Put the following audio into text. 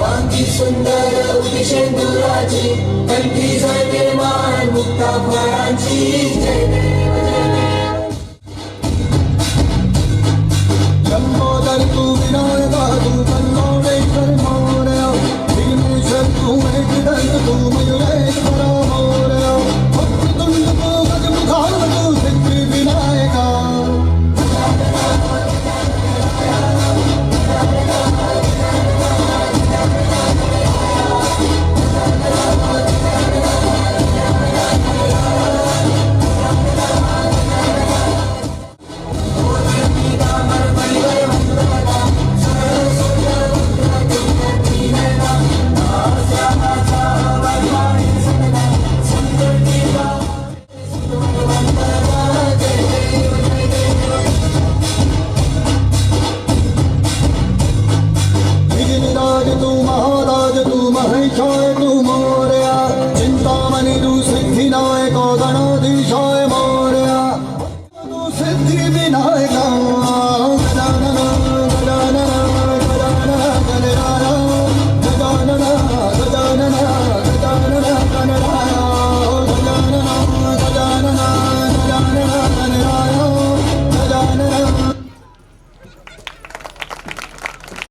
सुंदर उदिशेंदुराची कंठी जळते मान मुक्ता फळांची जय तू विनायका तू विघ्नराज तू महाराज तू महेश्वर तू मोरया चिंतामणि तू